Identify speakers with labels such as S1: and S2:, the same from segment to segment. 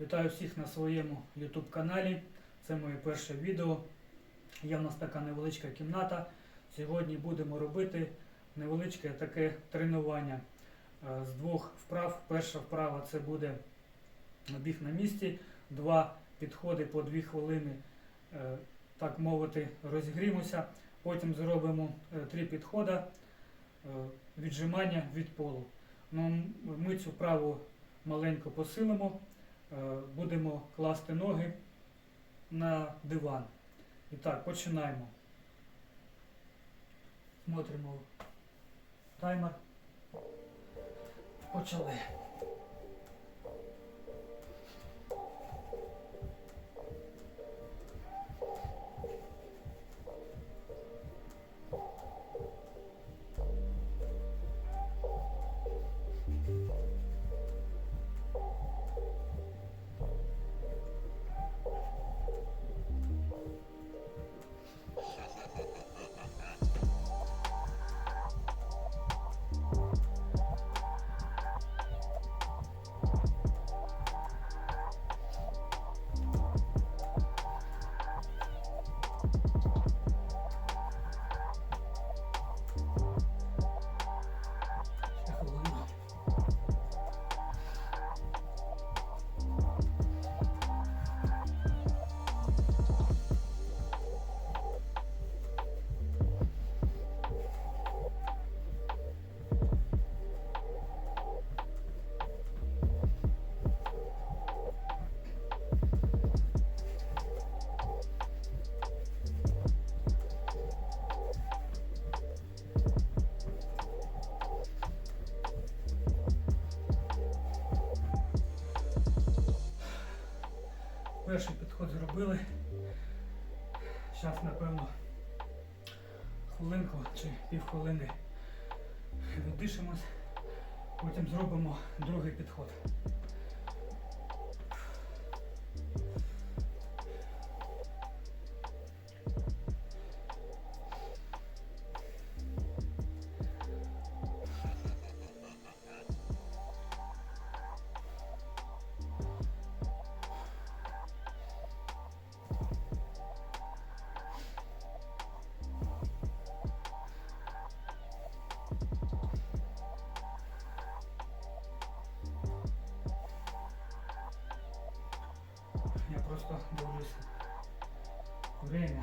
S1: Вітаю всіх на своєму YouTube каналі. Це моє перше відео. Є в нас така невеличка кімната. Сьогодні будемо робити невеличке таке тренування е, з двох вправ. Перша вправа це буде біг на місці, два підходи по дві хвилини, е, так мовити, розігрімося. Потім зробимо е, три підходи віджимання від полу. Ну, ми цю вправу маленько посилимо. Е, Будемо класти ноги на диван. І так, починаємо. Смотримо таймер. Почали. Перший підход зробили. Зараз, напевно, хвилинку чи півхвилини віддишимось. Потім зробимо другий підход. doğrusu. Buraya?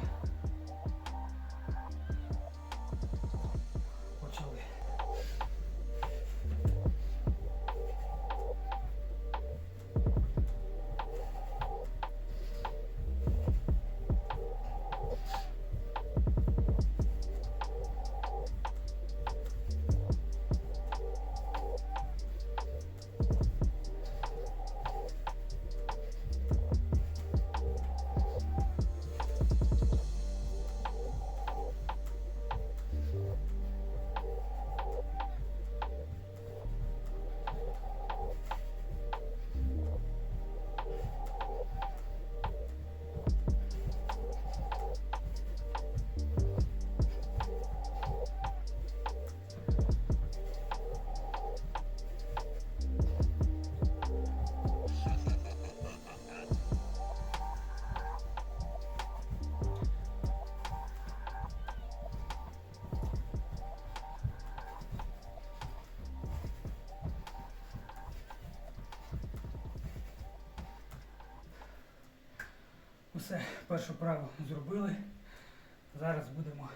S1: Усе, першу праву зробили. Зараз будемо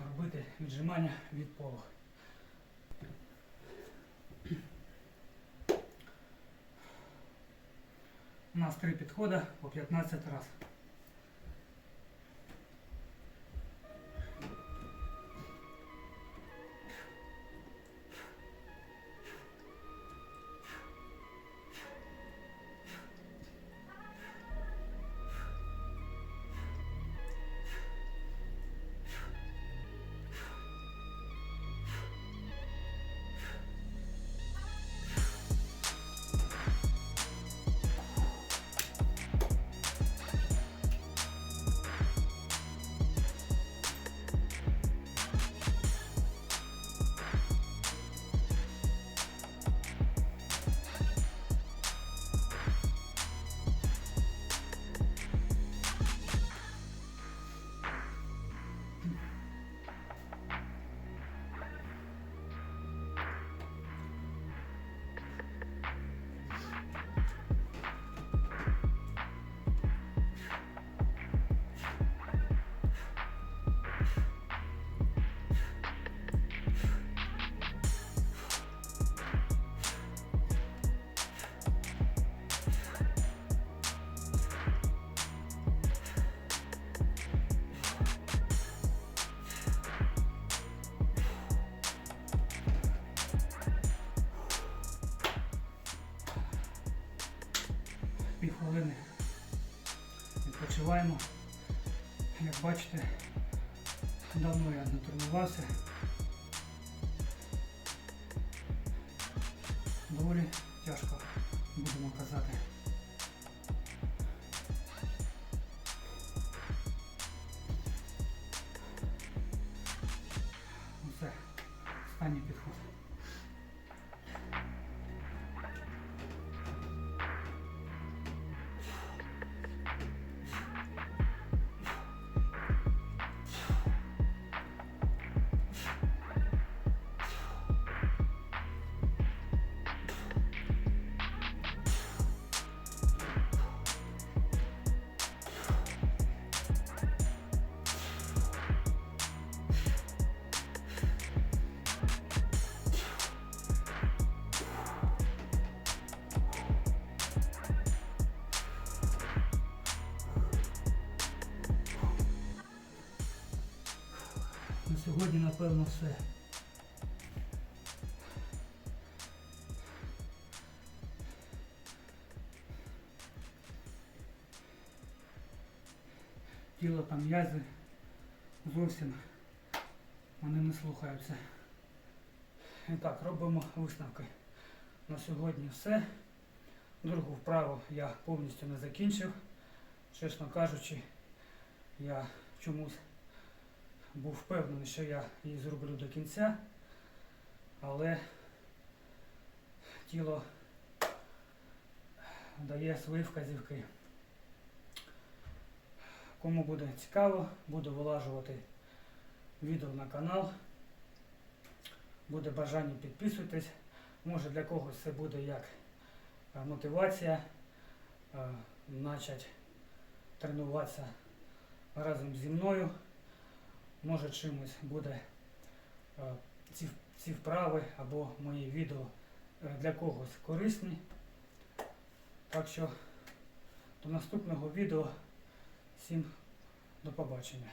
S1: робити віджимання від полу. У нас три підходи по 15 разів. Півхвилини відпочиваємо. Як бачите, давно я не тренувався. Доволі тяжко, будемо казати. Все, останній підход. Сьогодні, напевно, все. Тіло там м'язи зовсім вони не слухаються. І так, робимо висновки. На сьогодні все. Другу вправу я повністю не закінчив. Чесно кажучи, я чомусь був впевнений, що я її зроблю до кінця, але тіло дає свої вказівки. Кому буде цікаво, буду вилажувати відео на канал. Буде бажання підписуйтесь. Може для когось це буде як е, мотивація е, почати тренуватися разом зі мною. Може чимось буде е, ці, ці вправи або мої відео е, для когось корисні. Так що до наступного відео. Всім до побачення.